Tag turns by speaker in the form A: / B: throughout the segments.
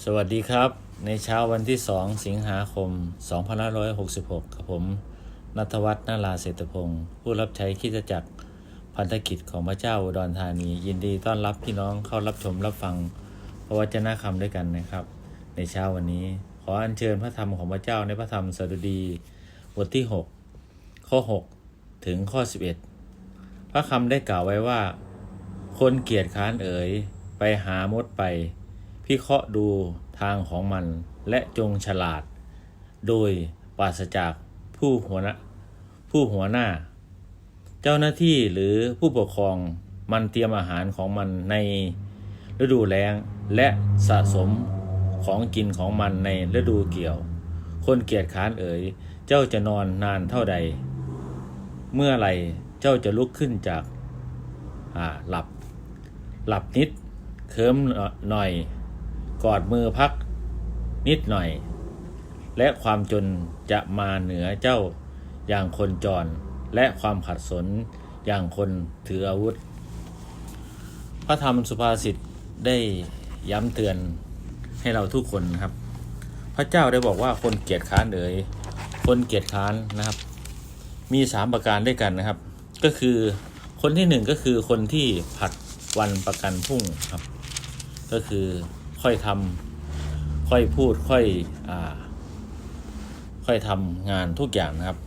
A: สวัสดีครับ ในเช้าวันที่ 2 สิงหาคม 2566ครับผมนัทวัฒน์นาราเศรษฐพงศ์ผู้รับใช้คิดจักรพันธกิจของพระเจ้าอุดรธานี ยินดีต้อนรับพี่น้องเข้ารับชมรับฟัง พระวจนะคำด้วยกันนะครับ ในเช้าวันนี้ขออัญเชิญพระธรรมของพระเจ้าในพระธรรมสดุดีบทที่ 6 ข้อ 6 ถึงข้อ 11 พระคำได้กล่าวไว้ว่า คนเกียจค้านเอ๋ยไปหามดไป พิเคราะห์ดูทางของมันและจงฉลาด โดยปราศจากผู้หัวหน้าผู้หัวหน้า เจ้าหน้าที่หรือผู้ปกครองมันเตรียมอาหารของมันในฤดูแล้งและสะสมของกินของมันในฤดูเกี่ยว คนเกียจค้านเอ๋ยเจ้าจะนอนนานเท่าใด เมื่อไหรเจ้าจะลุกขึ้นจากอาหลับ หลับนิดเคิมหน่อย กอดมือพักนิดหน่อย และความจนจะมาเหนือเจ้าอย่างคนจร และความขัดสนอย่างคนถืออาวุธ พระธรรมสุภาษิตได้ย้ำเตือนให้เราทุกคนนะครับ พระเจ้าได้บอกว่าคนเกียจค้านเอ๋ยคนเกียจค้านนะครับ มีสามประการด้วยกันนะครับ ก็คือคนที่หนึ่งก็คือคนที่ผัดวันประกันพรุ่งครับ ก็คือ ค่อยทำค่อยพูดค่อยอ่าค่อยทำงานทุกอย่างนะครับ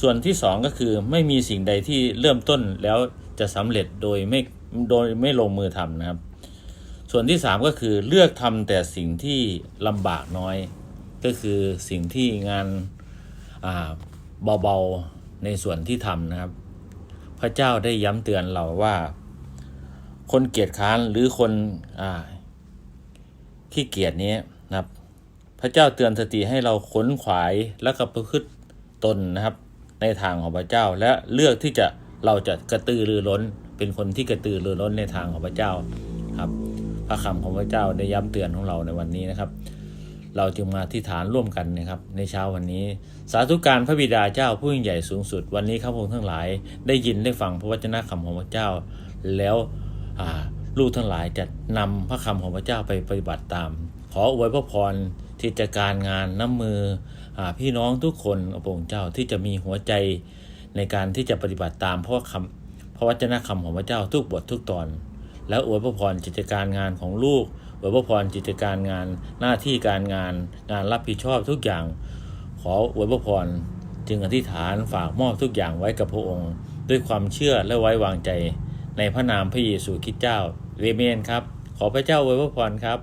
A: ส่วนที่สองก็คือไม่มีสิ่งใดที่เริ่มต้นแล้วจะสำเร็จโดยไม่โดยไม่ลงมือทำนะครับ ส่วนที่สามก็คือเลือกทำแต่สิ่งที่ลำบากน้อย ก็คือสิ่งที่งานเบาๆในส่วนที่ทำนะครับ พระเจ้าได้ย้ำเตือนเราว่า คนเกียจค้านหรือคนอ่า ขี้เกียจนี้นะครับ พระเจ้าเตือนสติให้เราขนขวายและก็ประพฤติตนนะครับ ในทางของพระเจ้าและเลือกที่จะเราจะกระตือรือร้น เป็นคนที่กระตือรือร้นในทางของพระเจ้าครับพระคำของพระเจ้าได้ย้ำเตือนของเราในวันนี้นะครับ เราจึงมาที่ฐานร่วมกันนะครับ ในเช้าวันนี้ สาธุการพระบิดาเจ้าผู้ยิ่งใหญ่สูงสุด วันนี้ข้าพงทั้งหลาย ได้ยินได้ฟังพระวจนะคำของพระเจ้า แล้ว ลูกทั้งหลายจะนำพระคำของพระเจ้าไปปฏิบัติตาม ขออวยพระพรที่จะการงานน้ำมืออาพี่น้องทุกคนพระองค์เจ้าที่จะมีหัวใจในการที่จะปฏิบัติตามพระคำพระวจนะคำของพระเจ้าทุกบททุกตอน แล้วอวยพระพรกิจการงานของลูกอวยพระพรกิจการงานหน้าที่การงานงานรับผิดชอบทุกอย่าง ขออวยพระพรจึงอธิษฐานฝากมอบทุกอย่างไว้กับพระองค์ ด้วยความเชื่อและไว้วางใจในพระนามพระเยซูคริสต์เจ้า เรเมนครับ ขอพระเจ้าอวยพระพรครับ